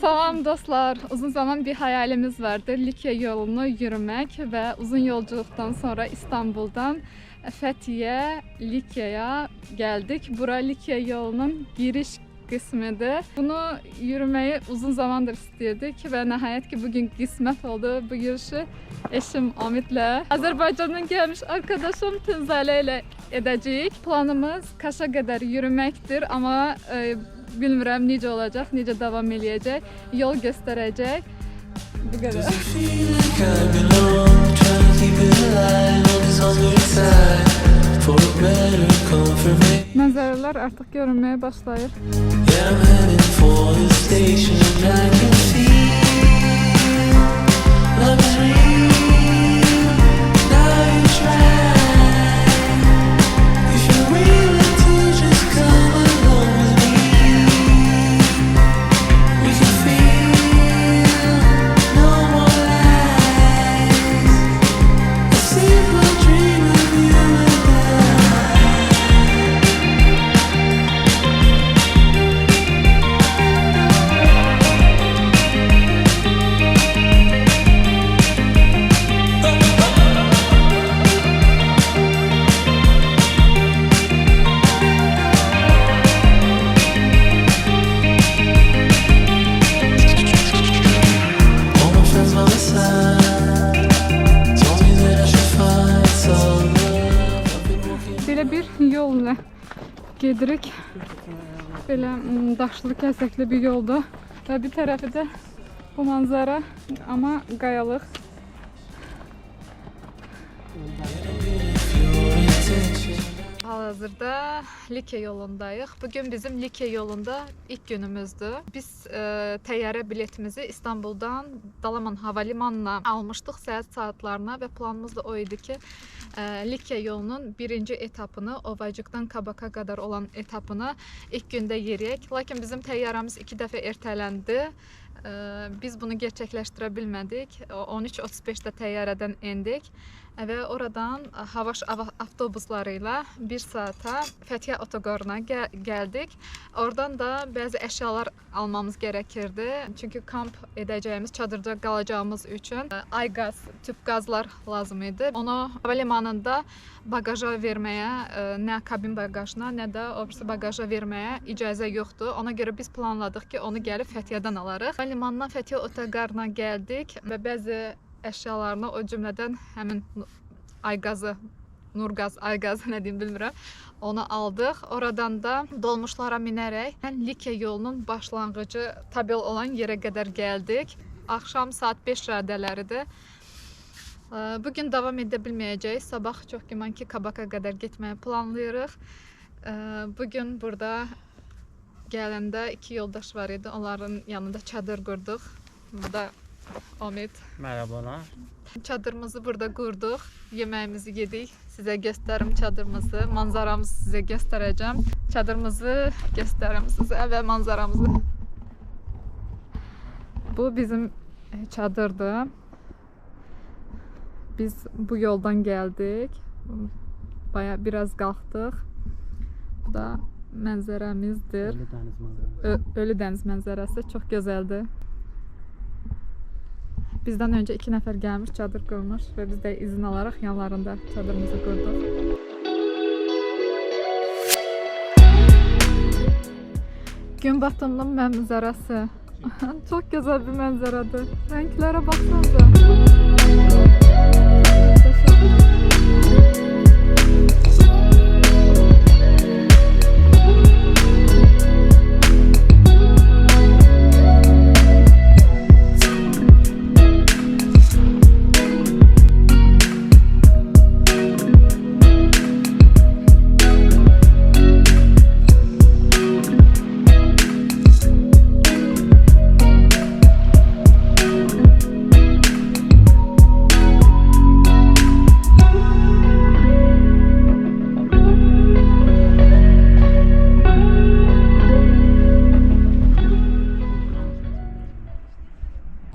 Salam dostlar. Uzun zaman bir hayalimiz vardı. Likya yolunu yürümek ve uzun yolculuktan sonra İstanbul'dan Fethiye, Likya'ya geldik. Bura Likya yolunun giriş kısmıdır. Bunu yürümeyi uzun zamandır istiyorduk ve nihayet ki bugün kısmet oldu bu yürüyüşü eşim Amit'le. Azerbaycan'dan gelmiş arkadaşım Tınzale ile edeceğiz. Planımız Kaş'a kadar yürümektir ama e, bilmirəm necə olacaq, necə davam eləyəcək, yol göstərəcək. Bu qədər. Mənzərələr artıq görünməyə başlayır. Yeah, Belə bir yolla gedirik. Belə mm, daşlı, kəsəkli bir yoldur. Və bir tərəfi də bu manzara, amma qayalıq. Hal-hazırda Likya yolundayıq. Bugün bizim Likya yolunda ilk günümüzdür. Biz e, təyyarə biletimizi İstanbuldan Dalaman hava limanına almışdıq səhər saatlarına və planımız da o idi ki, e, Likya yolunun birinci etapını Ovacıqdan Kabaka qədər olan etapını ilk gündə yeriyək. Lakin bizim təyyarəmiz iki dəfə ertələndi. E, Biz bunu gerçəkləşdirə bilmədik. O 13:35-də təyyarədən endik və oradan e, hava ava- avtobusları ilə 1 saata Fəthiyə otoqarına gəl- gəldik. Oradan da bəzi əşyalar almamız gərəkirdi. Çünki kamp edəcəyimiz, çadırda qalacağımız üçün e, ayqaz, tüp qazlar lazım idi. Onu hava limanında bagaja verməyə, e, nə kabin baqajına, nə də o birisi bagaja verməyə icazə yoxdur. Ona görə biz planladıq ki, onu gəlib Fəthiyədən alarıq. Hava limanından Fəthiyə otoqarına gəldik və bəzi əşyalarını o cümlədən həmin ayqazı Nurgaz, Aygaz nə deyim bilmirəm. Onu aldıq. Oradan da dolmuşlara minərək Likya yolunun başlanğıcı tabel olan yerə qədər gəldik. Axşam saat 5 radələridir. Bu gün davam edə bilməyəcəyik. Sabah çox güman ki, Kabaka qədər getməyi planlayırıq. Bu gün burada gələndə iki yoldaş var idi. Onların yanında çadır qurduq. Bu da Omid. Merhabalar. Çadırımızı burada qurduq. Yeməyimizi yedik. Sizə göstərim çadırımızı. Manzaramızı sizə göstərəcəm. Çadırımızı göstərim sizə və manzaramızı. Bu bizim e, çadırdır. Biz bu yoldan gəldik. Baya biraz qalxdıq. Bu da mənzərəmizdir. Ölü deniz manzarası. Ö- Ölü dəniz mənzərəsi çox gözəldir. Bizdən öncə 2 nəfər gəlmiş, çadır qurmuş və biz də izin alaraq yanlarında çadırımızı qurduq. Gün batımının mənzərəsi. Çox gözəl bir mənzərədir. Rənglərə baxsanıza. Muhteşem.